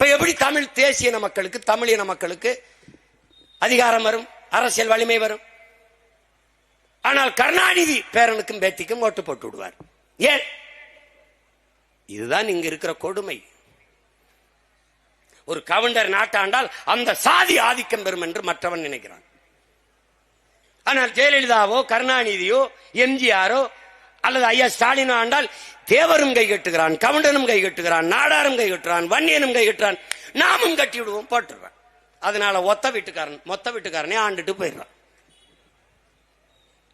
இப்ப எப்படி தமிழ் தேசிய மக்களுக்கு தமிழின மக்களுக்கு அதிகாரம் வரும் அரசியல் வலிமை வரும்? ஆனால் கருணாநிதி பேரனுக்கும் பேத்திக்கும் ஓட்டு போட்டு விடுவார். ஏன்? இதுதான் இங்க இருக்கிற கொடுமை. ஒரு கவுண்டர் நாட்டாண்டால் அந்த சாதி ஆதிக்கம் பெறும் என்று மற்றவன் நினைக்கிறான். ஆனால் ஜெயலலிதாவோ கருணாநிதியோ எம்ஜிஆரோ அல்லது ஐயா ஸ்டாலினோ ஆண்டால் தேவரும் கை கட்டுகிறான் கவுண்டனும் கை கட்டுகிறான் நாடாரும் கை கட்டுறான் வன்னியனும் கை கட்டுறான் நாமும் கட்டி விடுவோம் போட்டுருவேன். அதனால ஒத்த வீட்டுக்காரன் மொத்த வீட்டுக்காரனே ஆண்டுட்டு போயிடுறான்.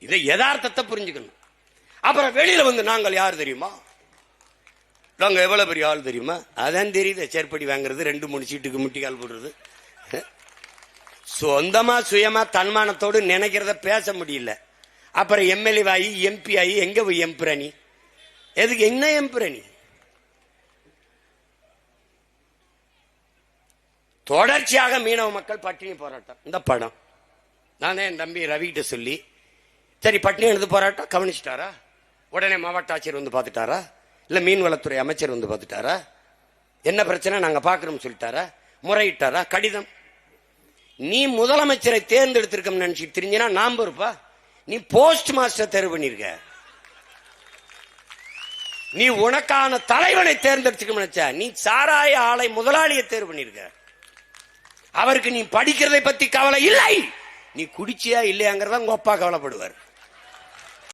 இதை யதார்த்தத்தை புரிஞ்சுக்கணும். அப்புறம் வெளியில வந்து நாங்கள் யார் தெரியுமா? நாங்க எவ்வளவு பெரிய ஆள் தெரியுமா? அதான் தெரியுது செருப்படி வாங்குறது ரெண்டு மூணு சீட்டுக்கு முட்டிக்கால் போடுறது. சொந்தமா சுயமா தன்மானத்தோடு நினைக்கிறத பேச முடியல. அப்புறம் எம்எல்ஏ ஆகி எம்பி ஆகி எங்க போய் எம்புரணி எதுக்கு என்ன எம்புரணி தொடர்ச்சியாக மீனவ மக்கள் பட்டினி போராட்டம். இந்த படம். நான் என் தம்பி ரவிகிட்ட சொல்லி சரி பட்டினி எழுந்து போராட்டம் கவனிச்சிட்டாரா? உடனே மாவட்ட ஆட்சியர் வந்து பார்த்துட்டாரா? இல்லை மீன்வளத்துறை அமைச்சர் வந்து பார்த்துட்டாரா? என்ன பிரச்சனை? நாங்கள் பார்க்குறோம்னு சொல்லிட்டாரா? முறையிட்டாரா? கடிதம். நீ முதலமைச்சரை தேர்ந்தெடுத்திருக்கோம்னு நினச்சி தெரிஞ்சினா நாம் இருப்பா நீ போஸ்ட் மாஸ்டர் தேர்வு பண்ணிருக்க. நீ உனக்கான தலைவனை தேர்ந்தெடுத்துக்க நினைச்ச நீ சாராய ஆலை முதலாளியை தேர்வு பண்ணிருக்க. அவருக்கு நீ படிக்கிறதை பத்தி கவலை இல்லை. நீ குடிச்சியா இல்லையாங்கிறத உங்க அப்பா கவலைப்படுவார்.